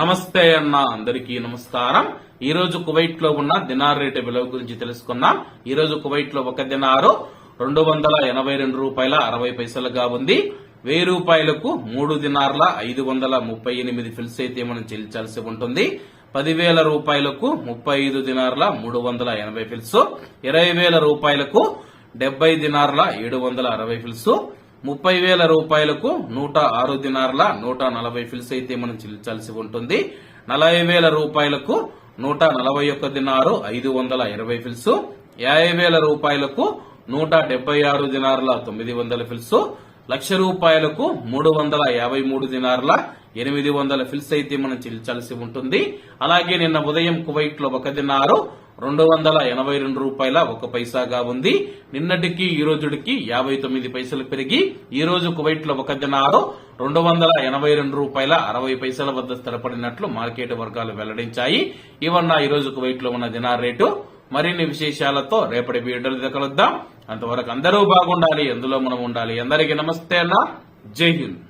నమస్తే అన్న అందరికీ నమస్కారం. ఈ రోజు కువైట్లో ఉన్న దినార్ రేటు విలువ గురించి తెలుసుకుందాం. ఈ రోజు కువైట్లో ఒక దినారు రెండు వందల ఎనభై రెండు రూపాయల అరవై పైసలుగా ఉంది. వెయ్యి రూపాయలకు మూడు దినార్ల ఐదు వందల ముప్పై ఎనిమిది ఫిల్స్ అయితే మనం చెల్లించాల్సి ఉంటుంది. పదివేల రూపాయలకు ముప్పై ఐదు దినార్ల మూడు వందల ఎనభై ఫిల్స్. ఇరవై వేల రూపాయలకు డెబ్బై దినార్ల ఏడు వందల అరవై ఫిల్స్. ముప్పై వేల రూపాయలకు నూట ఆరు దినార్ల నూట నలభై ఫిల్స్ అయితే మనం చెల్లించాల్సి ఉంటుంది. నలభై వేల రూపాయలకు నూట నలభై ఒక్క దినారు ఐదు వందల ఇరవై ఫిల్స్. యాభై వేల రూపాయలకు నూట డెబ్బై ఆరు దినార్ల తొమ్మిది వందల ఫిల్స్. లక్ష రూపాయలకు మూడు వందల యాభై మూడు దినార్ల ఎనిమిది వందల ఫిల్స్ అయితే మనం చెల్లించాల్సి ఉంటుంది. అలాగే నిన్న ఉదయం కువైట్లో ఒక దినారు రెండు వందల ఎనభై రెండు రూపాయల ఒక పైసాగా ఉంది. నిన్నటికి ఈ రోజుడికి యాభై తొమ్మిది పైసలు పెరిగి ఈ రోజు కువైట్లో ఒక దినారు రెండు వందల ఎనభై రెండు రూపాయల అరవై పైసల వద్ద స్థిరపడినట్లు మార్కెట్ వర్గాలు వెల్లడించాయి. ఇవన్న ఈ రోజు కువైట్లో ఉన్న దినార్ రేటు. మరిన్ని విశేషాలతో రేపటి వీడియోలు కలుద్దాం. అంతవరకు అందరూ బాగుండాలి ఎందులో మనం ఉండాలి. అందరికీ నమస్తే అన్న. జై హింద్.